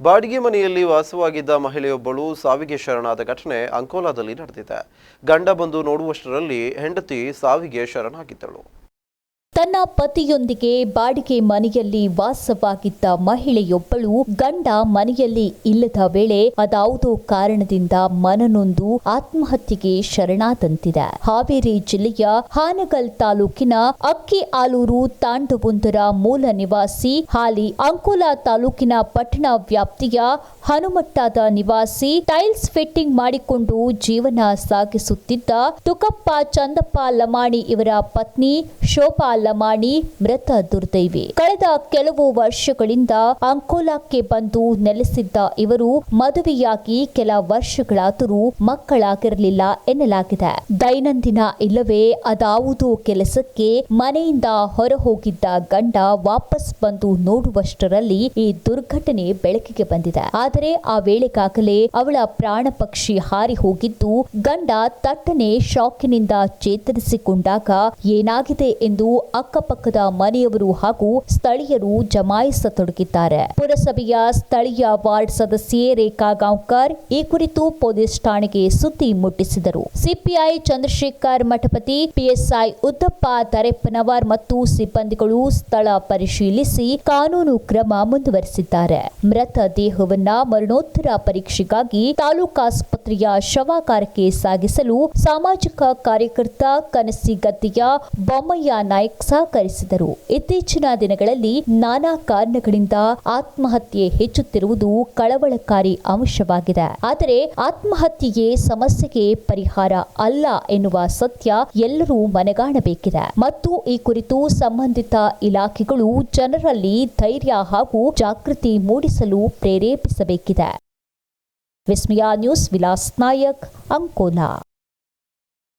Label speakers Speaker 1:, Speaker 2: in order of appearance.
Speaker 1: ಬಾಡಿಗೆ ಮನೆಯಲ್ಲಿ ವಾಸವಾಗಿದ್ದ ಮಹಿಳೆಯೊಬ್ಬಳು ಸಾವಿಗೆ ಶರಣಾದ ಘಟನೆ ಅಂಕೋಲಾದಲ್ಲಿ ನಡೆದಿದೆ. ಗಂಡ ಬಂದು ನೋಡುವಷ್ಟರಲ್ಲಿ ಹೆಂಡತಿ ಸಾವಿಗೆ ಶರಣಾಗಿದ್ದಳು.
Speaker 2: ತನ್ನ ಪತಿಯೊಂದಿಗೆ ಬಾಡಿಗೆ ಮನೆಯಲ್ಲಿ ವಾಸವಾಗಿದ್ದ ಮಹಿಳೆಯೊಬ್ಬಳು ಗಂಡ ಮನೆಯಲ್ಲಿ ಇಲ್ಲದ ವೇಳೆ ಅದಾವುದೋ ಕಾರಣದಿಂದ ಮನನೊಂದು ಆತ್ಮಹತ್ಯೆಗೆ ಶರಣಾದಂತಿದೆ. ಹಾವೇರಿ ಜಿಲ್ಲೆಯ ಹಾನಗಲ್ ತಾಲೂಕಿನ ಅಕ್ಕಿ ಆಲೂರು ತಾಂಡವೊಂದರ ಮೂಲ ನಿವಾಸಿ ಹಾಲಿ ಅಂಕೋಲಾ ತಾಲೂಕಿನ ಪಟ್ಟಣ ವ್ಯಾಪ್ತಿಯ ಹನುಮಟ್ಟದ ನಿವಾಸಿ ಟೈಲ್ಸ್ ಫಿಟ್ಟಿಂಗ್ ಮಾಡಿಕೊಂಡು ಜೀವನ ಸಾಗಿಸುತ್ತಿದ್ದ ತುಕಪ್ಪ ಚಂದಪ್ಪ ಲಮಾಣಿ ಇವರ ಪತ್ನಿ ಶೋಭಾ ಮೃತ ದುರ್ದೈವಿ. ಕಳೆದ ಕೆಲವು ವರ್ಷಗಳಿಂದ ಅಂಕೋಲಾಕ್ಕೆ ಬಂದು ನೆಲೆಸಿದ್ದ ಇವರು ಮದುವೆಯಾಗಿ ಕೆಲ ವರ್ಷಗಳಾದರೂ ಮಕ್ಕಳಾಗಿರಲಿಲ್ಲ ಎನ್ನಲಾಗಿದೆ. ದೈನಂದಿನ ಇಲ್ಲವೇ ಅದಾವುದೋ ಕೆಲಸಕ್ಕೆ ಮನೆಯಿಂದ ಹೊರ ಹೋಗಿದ್ದ ಗಂಡ ವಾಪಸ್ ಬಂದು ನೋಡುವಷ್ಟರಲ್ಲಿ ಈ ದುರ್ಘಟನೆ ಬೆಳಕಿಗೆ ಬಂದಿದೆ. ಆದರೆ ಆ ವೇಳೆಗಾಗಲೇ ಅವಳ ಪ್ರಾಣ ಪಕ್ಷಿ ಹಾರಿ ಹೋಗಿದ್ದು ಗಂಡ ತಟ್ಟನೆ ಶಾಕಿನಿಂದ ಚೇತರಿಸಿಕೊಂಡಾಗ ಏನಾಗಿದೆ ಎಂದು ಅಕ್ಕಪಕ್ಕದ ಮನೆಯವರು ಹಾಗೂ ಸ್ಥಳೀಯರು ಜಮಾಯಿಸತೊಡಗಿದ್ದಾರೆ. ಪುರಸಭೆಯ ಸ್ಥಳೀಯ ವಾರ್ಡ್ ಸದಸ್ಯೆ ರೇಖಾ ಗಾಂವ್ಕರ್ ಈ ಕುರಿತು ಪೊಲೀಸ್ ಠಾಣೆಗೆ ಸುದ್ದಿ ಮುಟ್ಟಿಸಿದರು. ಸಿಪಿಐ ಚಂದ್ರಶೇಖರ್ ಮಠಪತಿ, ಪಿಎಸ್ಐ ಉದ್ದಪ್ಪ ತರೆಪ್ಪನವರ್ ಮತ್ತು ಸಿಬ್ಬಂದಿಗಳು ಸ್ಥಳ ಪರಿಶೀಲಿಸಿ ಕಾನೂನು ಕ್ರಮ ಮುಂದುವರೆಸಿದ್ದಾರೆ. ಮೃತ ದೇಹವನ್ನ ಮರಣೋತ್ತರ ಪರೀಕ್ಷೆಗಾಗಿ ತಾಲೂಕಾಸ್ಪತ್ರೆಯ ಶವಾಗಾರಕ್ಕೆ ಸಾಗಿಸಲು ಸಾಮಾಜಿಕ ಕಾರ್ಯಕರ್ತ ಕನಸಿಗದ್ದೆಯ ಬೊಮ್ಮಯ್ಯ ನಾಯ್ಕ್ ಸಹಕರಿಸಿದರು. ಇತ್ತೀಚಿನ ದಿನಗಳಲ್ಲಿ ನಾನಾ ಕಾರಣಗಳಿಂದ ಆತ್ಮಹತ್ಯೆ ಹೆಚ್ಚುತ್ತಿರುವುದು ಕಳವಳಕಾರಿ ಅಂಶವಾಗಿದೆ. ಆದರೆ ಆತ್ಮಹತ್ಯೆಗೆ ಸಮಸ್ಯೆಗೆ ಪರಿಹಾರ ಅಲ್ಲ ಎನ್ನುವ ಸತ್ಯ ಎಲ್ಲರೂ ಮನಗಾಣಬೇಕಿದೆ. ಮತ್ತು ಈ ಕುರಿತು ಸಂಬಂಧಿತ ಇಲಾಖೆಗಳು ಜನರಲ್ಲಿ ಧೈರ್ಯ ಹಾಗೂ ಜಾಗೃತಿ ಮೂಡಿಸಲು ಪ್ರೇರೇಪಿಸಬೇಕಿದೆ. ವಿಸ್ಮಯ ನ್ಯೂಸ್ ವಿಲಾಸ್ ನಾಯಕ್ ಅಂಕೋಲಾ.